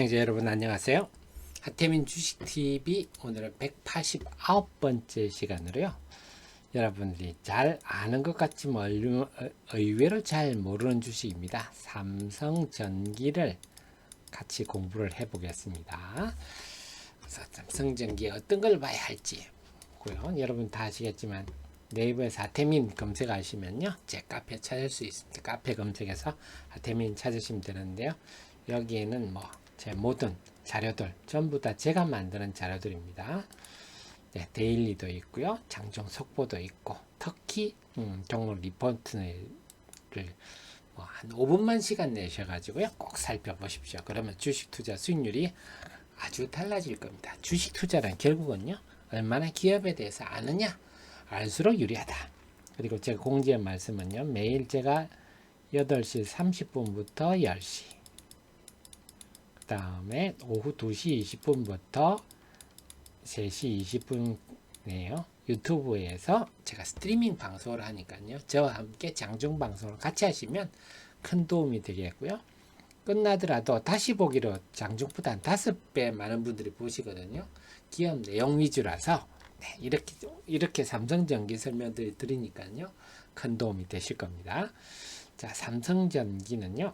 시청자 여러분 안녕하세요. 하태민 주식TV 오늘은 189번째 시간으로요. 여러분들이 잘 아는 것 같지만 얼- 의외로 잘 모르는 주식입니다. 삼성전기를 같이 공부를 해보겠습니다. 그래서 삼성전기에 어떤 걸 봐야 할지 고요. 여러분 다 아시겠지만 네이버에서 하태민 검색하시면요. 제 카페 찾을 수 있습니다. 카페 검색해서 하태민 찾으시면 되는데요. 여기에는 뭐 제 모든 자료들 전부 다 제가 만드는 자료들입니다. 네, 데일리도 있고요. 장중 속보도 있고 특히 음, 종목 리포트를 뭐 한 5분만 시간 내셔가지고요. 꼭 살펴보십시오. 그러면 주식 투자 수익률이 아주 달라질 겁니다. 주식 투자란 결국은요. 얼마나 기업에 대해서 아느냐 알수록 유리하다. 그리고 제가 공지의 말씀은요. 매일 제가 8시 30분부터 10시 그 다음에 오후 2시 20분부터 3시 20분이에요. 유튜브에서 제가 스트리밍 방송을 하니까요. 저와 함께 장중 방송을 같이 하시면 큰 도움이 되겠고요. 끝나더라도 다시 보기로 장중보다 한 다섯 배 많은 분들이 보시거든요. 기업 내용 위주라서 네, 이렇게 이렇게 삼성전기 설명드리 드리니까요. 큰 도움이 되실 겁니다. 자, 삼성전기는요.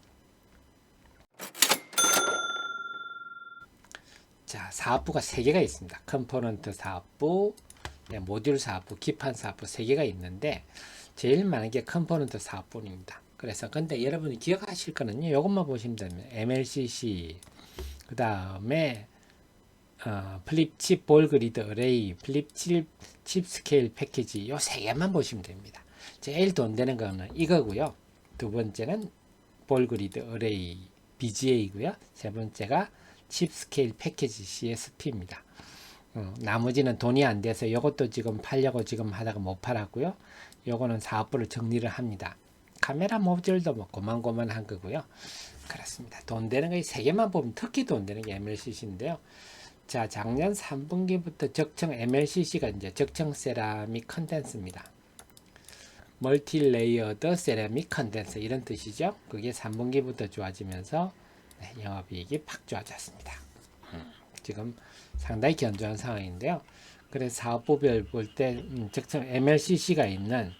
자, 사업부가 세 개가 있습니다. 컴포넌트 사업부, 네, 모듈 사업부, 기판 사업부 세 개가 있는데 제일 많은 게 컴포넌트 사업부입니다. 그래서 근데 여러분이 기억하실 거는요. 이것만 보시면 됩니다. MLCC 그 다음에 어, 플립 칩 볼 그리드 어레이, 플립 칩, 칩 스케일 패키지 요 세 개만 보시면 됩니다. 제일 돈 되는 거는 이거고요. 두 번째는 볼 그리드 어레이 BGA고요. 세 번째가 칩 스케일 패키지 CSP입니다. 어, 나머지는 돈이 안 돼서 이것도 지금 팔려고 지금 하다가 못 팔았고요. 요거는 사업부를 정리를 합니다. 카메라 모듈도 뭐 고만고만한 거고요. 그렇습니다. 돈 되는 거 이 세 개만 보면 특히 돈 되는 게 MLCC인데요. 자, 작년 3분기부터 적청 MLCC가 이제 적청 세라믹 컨덴스입니다. 멀티 레이어드 세라믹 컨덴서 이런 뜻이죠. 그게 3분기부터 좋아지면서 네, 영업이익이 팍 좋아졌습니다. 음, 지금 상당히 견조한 상황인데요. 그래서 사업부별 볼 때 음, 적청 MLCC가 있는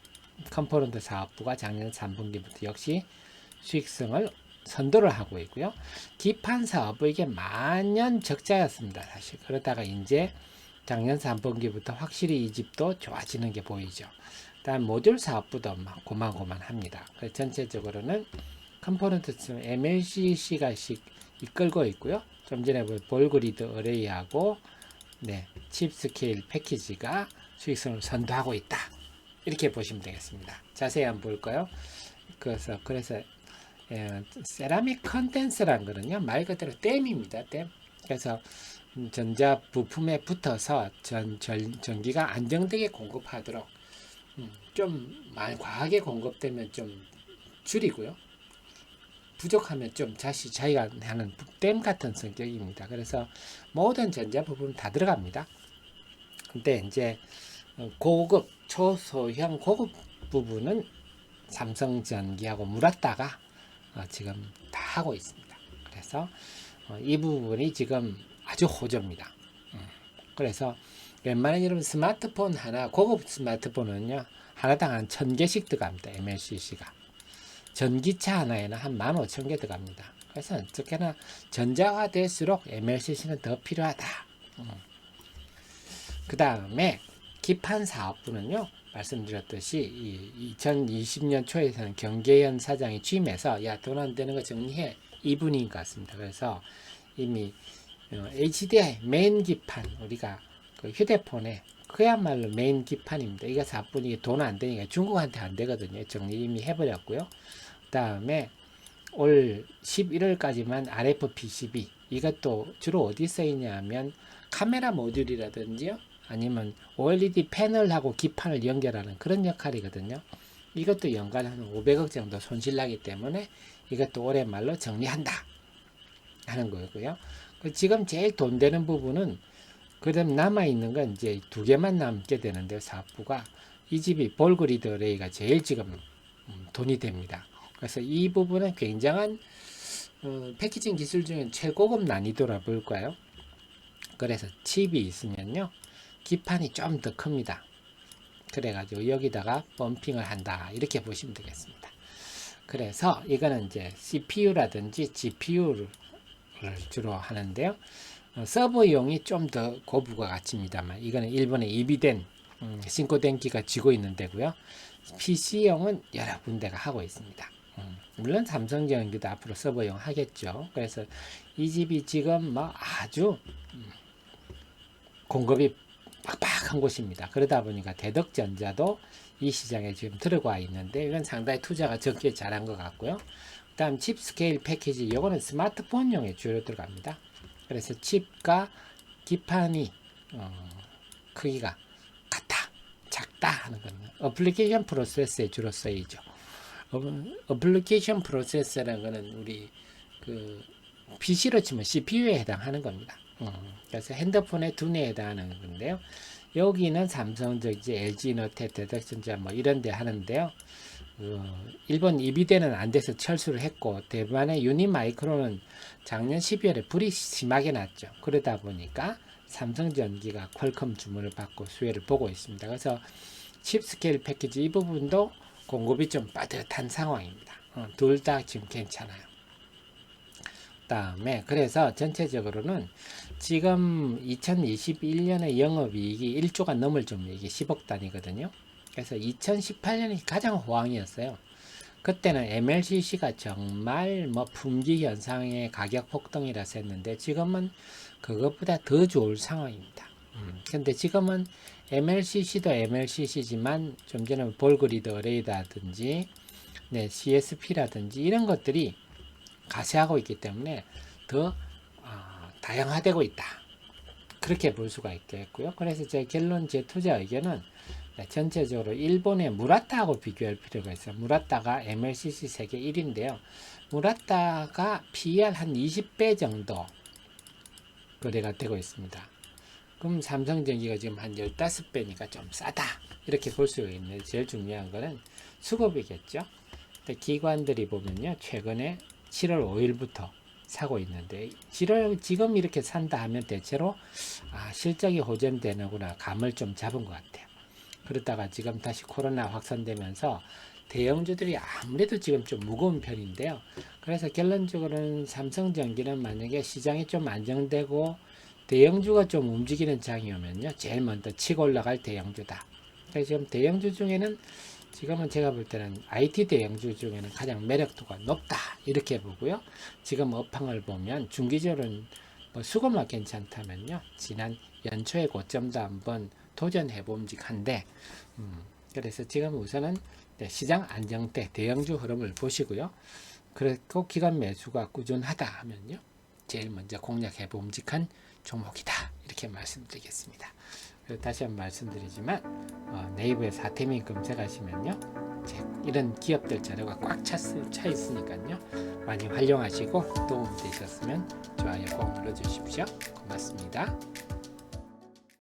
컴포넌트 사업부가 작년 3분기부터 역시 수익성을 선도를 하고 있고요. 기판 사업부 이게 만년 적자였습니다. 사실 그러다가 이제 작년 3분기부터 확실히 이 집도 좋아지는 게 보이죠. 다음 모듈 사업부도 막 고만고만합니다. 전체적으로는 컴포넌트 MLCC가 이끌고 있고요. 좀 전에 볼 볼그리드 어레이하고 네, 칩 스케일 패키지가 수익성을 선도하고 있다. 이렇게 보시면 되겠습니다. 자세히 한번 볼까요? 그래서 그래서 예, 세라믹 컨덴서란 거는요 말 그대로 댐입니다. 댐. 그래서 음, 전자 부품에 붙어서 전, 전 전기가 안정되게 공급하도록 음, 좀 과하게 공급되면 좀 줄이고요. 부족하면 좀 다시 자기가 하는 댐 같은 성격입니다. 그래서 모든 전자 부품 다 들어갑니다. 근데 이제 고급 초소형 고급 부분은 삼성전기하고 물었다가 어, 지금 다 하고 있습니다. 그래서 어, 이 부분이 지금 아주 호조입니다. 음, 그래서 웬만한 여러분 스마트폰 하나 고급 스마트폰은요 하나당 한 천 개씩 들어갑니다. MLCC가 전기차 하나에는 한 15,000개 들어갑니다. 그래서 어떻게나 전자화 될수록 MLCC는 더 필요하다. 음. 그 다음에 기판 사업부는요, 말씀드렸듯이 이 2020년 초에서는 경계현 사장이 취임해서 야 돈 안 되는 거 정리해 이분인 것 같습니다. 그래서 이미 어, HDI 메인 기판 우리가 그 휴대폰에 그야말로 메인 기판입니다. 이거 사뿐이 돈 안 되니까 중국한테 안 되거든요. 정리 이미 해버렸고요. 그 다음에 올 11월까지만 RFP12 이것도 주로 어디 쓰이냐 하면 카메라 모듈이라든지요. 아니면 OLED 패널하고 기판을 연결하는 그런 역할이거든요. 이것도 연간 한 500억 정도 손실나기 때문에 이것도 올해 말로 정리한다 하는 거고요. 그 지금 제일 돈 되는 부분은 그다음 남아 있는 건 이제 두 개만 남게 되는데 사업부가 이 집이 볼그리드 레이가 제일 지금 음, 돈이 됩니다. 그래서 이 부분은 굉장한 어, 패키징 기술 중에 최고급 난이도라 볼까요? 그래서 칩이 있으면요 기판이 좀 더 큽니다. 그래가지고 여기다가 펌핑을 한다 이렇게 보시면 되겠습니다. 그래서 이거는 이제 CPU라든지 GPU를 주로 하는데요. 어, 서버용이 좀 더 고부가 같습니다만 이거는 일본에 이비된 음, 신코덴기가 쥐고 있는 데고요. PC용은 여러 군데가 하고 있습니다. 음, 물론 삼성 전기도 앞으로 서버용 하겠죠. 그래서 이 집이 지금 뭐 아주 음, 공급이 빡빡한 곳입니다. 그러다 보니까 대덕전자도 이 시장에 지금 들어가 있는데 이건 상당히 투자가 적게 잘한 것 같고요. 그 다음 칩 스케일 패키지 이거는 스마트폰용에 주로 들어갑니다. 그래서 칩과 기판이 어, 크기가 같다, 작다 하는 거는 어플리케이션 프로세스에 주로 쓰이죠. 어, 어플리케이션 프로세스라는 거는 우리 그 PC로 치면 CPU에 해당하는 겁니다. 음, 그래서 핸드폰의 두뇌에 해당하는 건데요. 여기는 삼성적 이제 LG노텍, 대덕전자 뭐 이런 데 하는데요. 어, 일본 이비대는 안 돼서 철수를 했고 대만의 유니마이크로는 작년 12월에 불이 심하게 났죠. 그러다 보니까 삼성전기가 퀄컴 주문을 받고 수혜를 보고 있습니다. 그래서 칩 스케일 패키지 이 부분도 공급이 좀 빠듯한 상황입니다. 어, 둘다 지금 괜찮아요. 다음에 그래서 전체적으로는 지금 2021년의 영업이익이 1조가 넘을 정도이게 10억 단위거든요. 그래서 2018년이 가장 호황이었어요. 그때는 MLCC가 정말 뭐 품귀 현상의 가격 폭등이라서 했는데 지금은 그것보다 더 좋을 상황입니다. 음, 근데 지금은 MLCC도 MLCC지만 좀 전에 볼그리드 어레이라든지 네, CSP라든지 이런 것들이 가세하고 있기 때문에 더 어, 다양화되고 있다. 그렇게 볼 수가 있겠고요. 그래서 제 결론, 제 투자 의견은 네, 전체적으로 일본의 무라타하고 비교할 필요가 있어요. 무라타가 MLCC 세계 1위인데요. 무라타가 PER 한 20배 정도 거래가 되고 있습니다. 그럼 삼성전기가 지금 한 15배니까 좀 싸다. 이렇게 볼 수 있는데 제일 중요한 거는 수급이겠죠. 근데 기관들이 보면요. 최근에 7월 5일부터 사고 있는데 7월 지금 이렇게 산다 하면 대체로 아, 실적이 호전되는구나 감을 좀 잡은 것 같아요. 그러다가 지금 다시 코로나 확산되면서 대형주들이 아무래도 지금 좀 무거운 편인데요. 그래서 결론적으로는 삼성전기는 만약에 시장이 좀 안정되고 대형주가 좀 움직이는 장이 오면요. 제일 먼저 치고 올라갈 대형주다. 그래서 지금 대형주 중에는 지금은 제가 볼 때는 IT 대형주 중에는 가장 매력도가 높다. 이렇게 보고요. 지금 업황을 보면 중기적으로는 뭐 수급만 괜찮다면요. 지난 연초의 고점도 한번 도전해 봄직한데, 음, 그래서 지금 우선은 네, 시장 안정대 대형주 흐름을 보시고요. 그리고 기간 매수가 꾸준하다 하면요. 제일 먼저 공략해 봄직한 종목이다. 이렇게 말씀드리겠습니다. 다시 한번 말씀드리지만 어, 네이버에 사태민 검색하시면요. 제 이런 기업들 자료가 꽉 차, 차 있으니까요. 많이 활용하시고 도움 되셨으면 좋아요 꼭 눌러주십시오. 고맙습니다.